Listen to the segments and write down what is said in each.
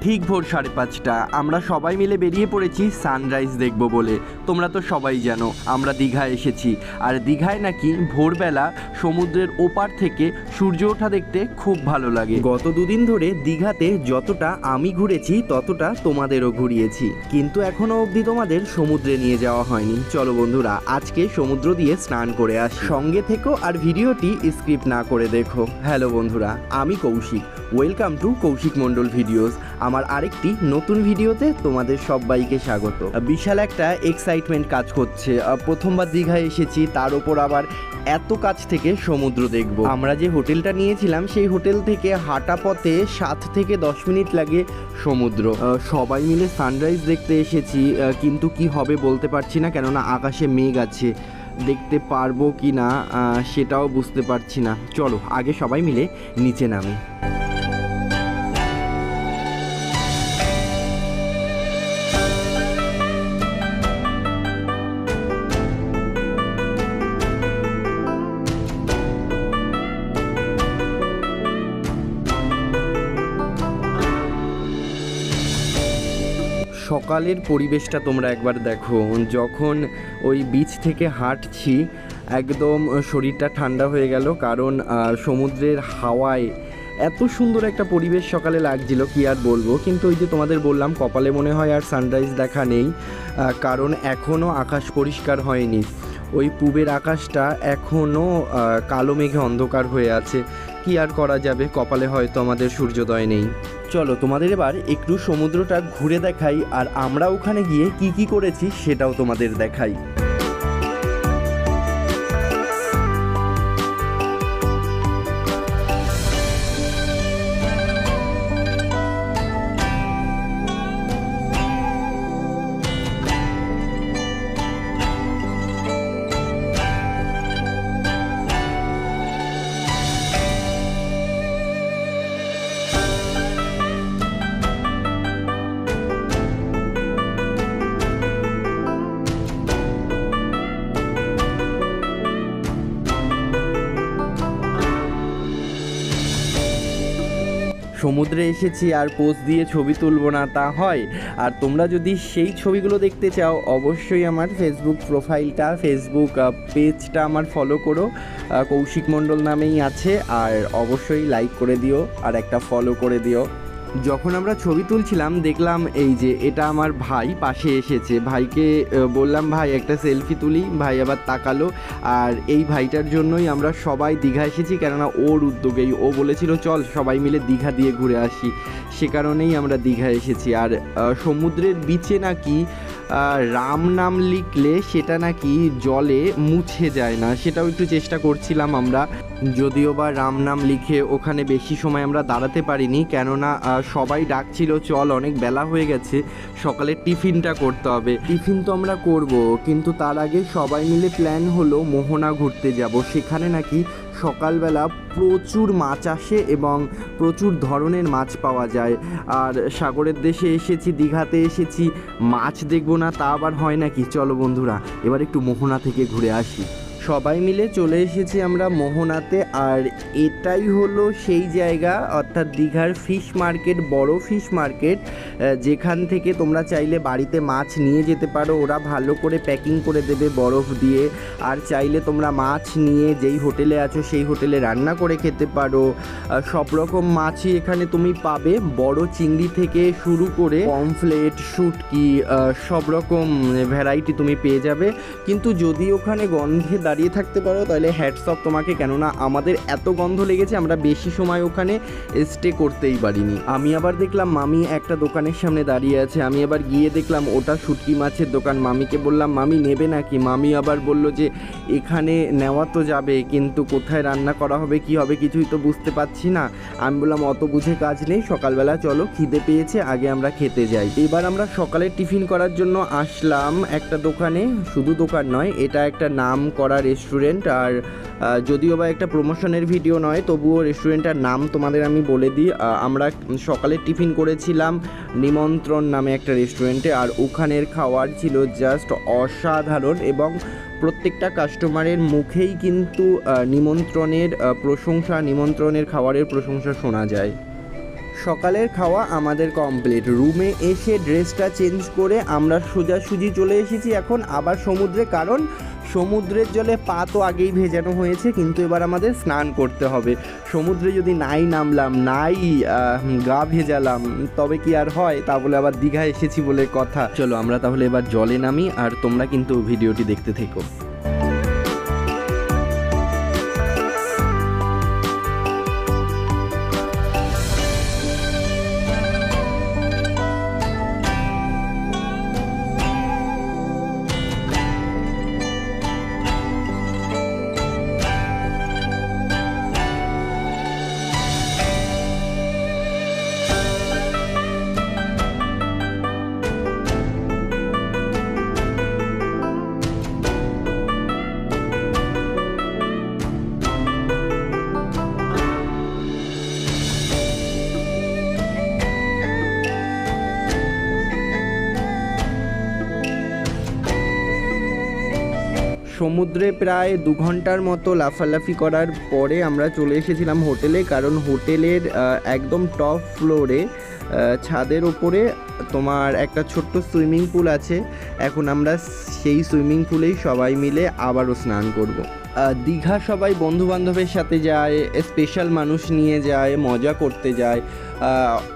ঠিক ভোর সাড়ে পাঁচটা। আমরা সবাই মিলে বেরিয়ে পড়েছি সানরাইজ দেখব বলে। তোমরা তো সবাই জানো, আমরা দীঘায় এসেছি। আর দীঘায় নাকি ভোরবেলা সমুদ্রের ওপার থেকে সূর্য ওঠা দেখতে খুব ভালো লাগে। গত দুদিন ধরে দীঘাতে যতটা আমি ঘুরেছি, ততটা তোমাদেরও ঘুরিয়েছি। কিন্তু এখনও অবধি তোমাদের সমুদ্রে নিয়ে যাওয়া হয়নি। চলো বন্ধুরা, আজকে সমুদ্র দিয়ে স্নান করে আস। সঙ্গে থেকো আর ভিডিওটি স্ক্রিপ্ট না করে দেখো। হ্যালো বন্ধুরা, আমি Koushik. Welcome to Koushik Mondal videos. আমার আরেকটি নতুন ভিডিওতে তোমাদের সবাইকে স্বাগত। বিশাল একটা এক্সাইটমেন্ট কাজ করছে। প্রথমবার দীঘায় এসেছি, তার উপর আবার এত কাছ থেকে সমুদ্র দেখব। আমরা যে হোটেলটা নিয়েছিলাম, সেই হোটেল থেকে হাঁটা পথে সাত থেকে দশ মিনিট লাগে সমুদ্র। সবাই মিলে সানরাইজ দেখতে এসেছি। কিন্তু কি হবে বলতে পারছি না, কেননা আকাশে মেঘ আছে। দেখতে পারব কি না সেটাও বুঝতে পারছি না। চলো, আগে সবাই মিলে নিচে নামি। সকালের পরিবেশটা তোমরা একবার দেখো। যখন ওই বিচ থেকে হাঁটছি, একদম শরীরটা ঠান্ডা হয়ে গেল কারণ সমুদ্রের হাওয়ায় এত সুন্দর একটা পরিবেশ সকালে লাগছিল, কি আর বলব? কিন্তু ওই যে তোমাদের বললাম, কপালে মনে হয় আর সানরাইজ দেখা নেই কারণ এখনও আকাশ পরিষ্কার হয়নি। ওই পূবের আকাশটা এখনও কালো মেঘে অন্ধকার হয়ে আছে। কি আর করা যাবে? কপালে হয়তো আমাদের সূর্যোদয় নেই। চলো তোমাদের এবার একটু সমুদ্রটা ঘুরে দেখাই, আর আমরা ওখানে গিয়ে কি কি করেছি সেটাও তোমাদের দেখাই। সমুদ্রে এসেছি আর পোজ দিয়ে ছবি তুলব না, তা হয়। আর তোমরা যদি সেই ছবিগুলো দেখতে চাও, অবশ্যই আমার ফেসবুক প্রোফাইলটা ফেসবুক পেজটা আমার ফলো করো। কৌশিক মণ্ডল নামেই আছে, আর অবশ্যই লাইক করে দিও, আর একটা ফলো করে দিও। যখন আমরা ছবি তুলছিলাম, দেখলাম এই যে এটা আমার ভাই পাশে এসেছে। ভাইকে বললাম, ভাই, একটা সেলফি তুলি। ভাই আবার তাকালো। আর এই ভাইটার জন্যই আমরা সবাই দীঘা এসেছি, কেননা ওর উদ্যোগেই। ও বলেছিল, চল সবাই মিলে দীঘা দিয়ে ঘুরে আসি। সে কারণেই আমরা দীঘা এসেছি। আর সমুদ্রের বিচে নাকি রাম নাম লিখলে সেটা নাকি জলে মুছে যায় না। সেটাও একটু চেষ্টা করছিলাম আমরা। যদিও বা রাম নাম লিখে ওখানে বেশি সময় আমরা দাঁড়াতে পারিনি, কেননা সবাই ডাকছিল, চল, অনেক বেলা হয়ে গেছে, সকালে টিফিনটা করতে হবে। টিফিন তো আমরা করব, কিন্তু তার আগে সবাই মিলে প্ল্যান হলো মোহনা ঘুরতে যাব। সেখানে নাকি সকালবেলা প্রচুর মাছ আসে এবং প্রচুর ধরনের মাছ পাওয়া যায়। আর সাগরের দেশে এসেছি, দীঘাতে এসেছি, মাছ দেখব না, তা আবার হয় নাকি? চলো বন্ধুরা, এবার একটু মোহনা থেকে ঘুরে আসি। সবাই মিলে চলে এসেছি আমরা মোহনাতে, আর এটাই হলো সেই জায়গা, অর্থাৎ দীঘার ফিশ মার্কেট, বড় ফিশ মার্কেট যেখান থেকে তোমরা চাইলে বাড়িতে মাছ নিয়ে যেতে পারো। ওরা ভালো করে প্যাকিং করে দেবে বরফ দিয়ে। আর চাইলে তোমরা মাছ নিয়ে যেই হোটেলে আছো, সেই হোটেলে রান্না করে খেতে পারো। সব রকম মাছই এখানে তুমি পাবে। বড় চিংড়ি থেকে শুরু করে পমফ্লেট, শুটকি সব রকম ভ্যারাইটি তুমি পেয়ে যাবে। কিন্তু যদি ওখানে গন্ধে দাঁড়িয়ে থাকতে পারো, তাহলে হ্যাটস অফ তোমাকে। কেননা আমাদের এত গন্ধ লেগেছে, আমরা বেশি সময় ওখানে স্টে করতেই পারিনি। আমি আবার দেখলাম মামি একটা দোকানের সামনে দাঁড়িয়ে আছে। আমি আবার গিয়ে দেখলাম ওটা শুটকি মাছের দোকান। মামিকে বললাম, মামি, নেবে নাকি? মামি আবার বলল যে, এখানে নেওয়া তো যাবে, কিন্তু কোথায় রান্না করা হবে, কি হবে কিছুই তো বুঝতে পারছি না। আমি বললাম, অত বুঝে কাজ নেই, সকালবেলা চলো, খিদে পেয়েছে, আগে আমরা খেতে যাই। এবার আমরা সকালে টিফিন করার জন্য আসলাম একটা দোকানে, শুধু দোকান নয়, এটা একটা নাম করা রেস্টুরেন্ট আর যদিও বা একটা প্রমোশনের ভিডিও নয়, তবুও রেস্টুরেন্টটার নাম তোমাদের আমি বলে দিই। আমরা সকালে টিফিন করেছিলাম নিমন্ত্রণ নামে একটা রেস্টুরেন্টে আর ওখানের খাবার ছিল জাস্ট অসাধারণ এবং প্রত্যেকটা কাস্টমারের মুখেই কিন্তু নিমন্ত্রণের প্রশংসা, নিমন্ত্রণের খাবারের প্রশংসা শোনা যায়। সকালের খাওয়া আমাদের কমপ্লিট রুমে এসে ড্রেসটা চেঞ্জ করে আমরা সোজাসুজি চলে এসেছি এখন আবার সমুদ্রে, কারণ সমুদ্রের জলে পা তো আগেই ভেজানো হয়েছে, কিন্তু এবার আমাদের স্নান করতে হবে। সমুদ্রে যদি নাই নামলাম, নাই গা ভেজালাম, তবে কি আর হয়? তা বলে আবার দীঘা এসেছি বলে কথা। চলো আমরা তাহলে এবার জলে নামি, আর তোমরা কিন্তু ভিডিওটি দেখতে থেকো। সমুদ্রে প্রায় দু ঘণ্টার মতো লাফালাফি করার পরে আমরা চলে এসেছিলাম হোটেলে, কারণ হোটেলের একদম টপ ফ্লোরে ছাদের ওপরে তোমার একটা ছোট্ট সুইমিং পুল আছে এখন আমরা সেই সুইমিং পুলেই সবাই মিলে আবারও স্নান করব। দীঘা সবাই বন্ধু বান্ধবের সাথে যায় স্পেশাল মানুষ নিয়ে যায়, মজা করতে যায়।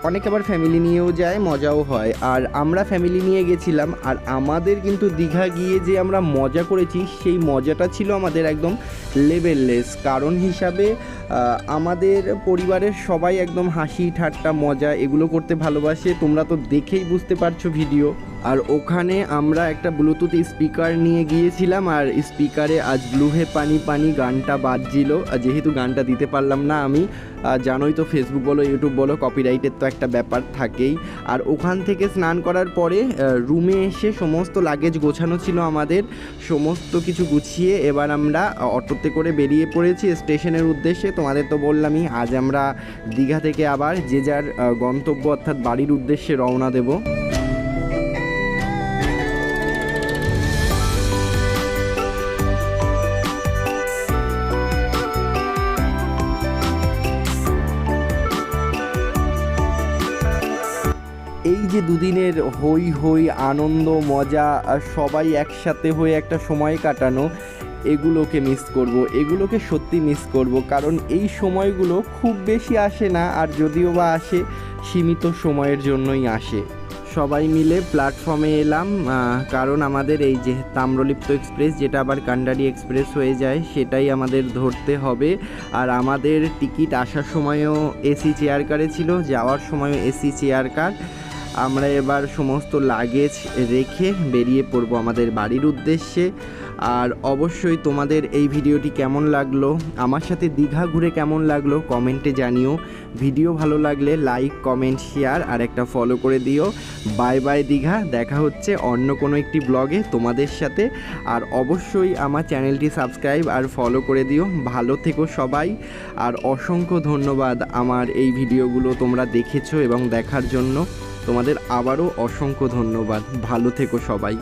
অনেক আবার ফ্যামিলি নিয়েও যায়, মজাও হয়। আর আমরা ফ্যামিলি নিয়ে গেছিলাম, আর আমাদের কিন্তু দীঘা গিয়ে যে আমরা মজা করেছি, সেই মজাটা ছিল আমাদের একদম লেভেললেস কারণ হিসাবে আমাদের পরিবারের সবাই একদম হাসি, ঠাট্টা, মজা এগুলো করতে ভালোবাসে। তোমরা তো দেখেই বুঝতে পারছ ভিডিও আর ওখানে আমরা একটা ব্লুটুথ স্পিকার নিয়ে গিয়েছিলাম, আর স্পিকারে আজ ব্লু হে পানি পানি গানটা বাজছিল। যেহেতু গানটা দিতে পারলাম না আমি জানোই তো ফেসবুক বলো ইউটিউব বলো কপিরাইটের তো একটা ব্যাপার থাকেই। আর ওখান থেকে স্নান করার পরে রুমে এসে সমস্ত লাগেজ গোছানো ছিল আমাদের। সমস্ত কিছু গুছিয়ে এবার আমরা অটোতে করে বেরিয়ে পড়েছি স্টেশনের উদ্দেশ্যে। তোমাদের তো বললামই, আজ আমরা দীঘা থেকে আবার যে যার গন্তব্য অর্থাৎ বাড়ির উদ্দেশ্যে রওনা দেবো। এই যে দুদিনের হই হই আনন্দ, মজা সবাই একসাথে হয়ে একটা সময় কাটানো, এগুলোকে মিস করব, এগুলোকে সত্যি মিস করব। কারণ এই সময়গুলো খুব বেশি আসে না, আর যদিও বা আসে, সীমিত সময়ের জন্যই আসে। সবাই মিলে প্ল্যাটফর্মে এলাম কারণ আমাদের এই যে তাম্রলিপ্ত এক্সপ্রেস যেটা আবার কান্ডারি এক্সপ্রেস হয়ে যায়, সেটাই আমাদের ধরতে হবে। আর আমাদের টিকিট আসার সময়ও এসি চেয়ার কারে ছিল, যাওয়ার সময়ও এসি চেয়ার কার আমরা এবার সমস্ত লাগেজ রেখে বেরিয়ে পড়ব আমাদের বাড়ির উদ্দেশ্যে। আর অবশ্যই তোমাদের এই ভিডিওটি কেমন লাগল, আমার সাথে দীঘা ঘুরে কেমন লাগল কমেন্টে জানিও। ভিডিও ভালো লাগলে লাইক কমেন্ট শেয়ার আর একটা ফলো করে দিও। বাই বাই দীঘা, দেখা হচ্ছে অন্য কোনো একটি ব্লগে তোমাদের সাথে। আর অবশ্যই আমার চ্যানেলটি সাবস্ক্রাইব আর ফলো করে দিও। ভালো থেকো সবাই। আর অসংখ্য ধন্যবাদ আমার এই ভিডিওগুলো তোমরা দেখেছ এবং দেখার জন্য। তোমাদের আবারও অসংখ্য ধন্যবাদ। ভালো থেকো সবাই।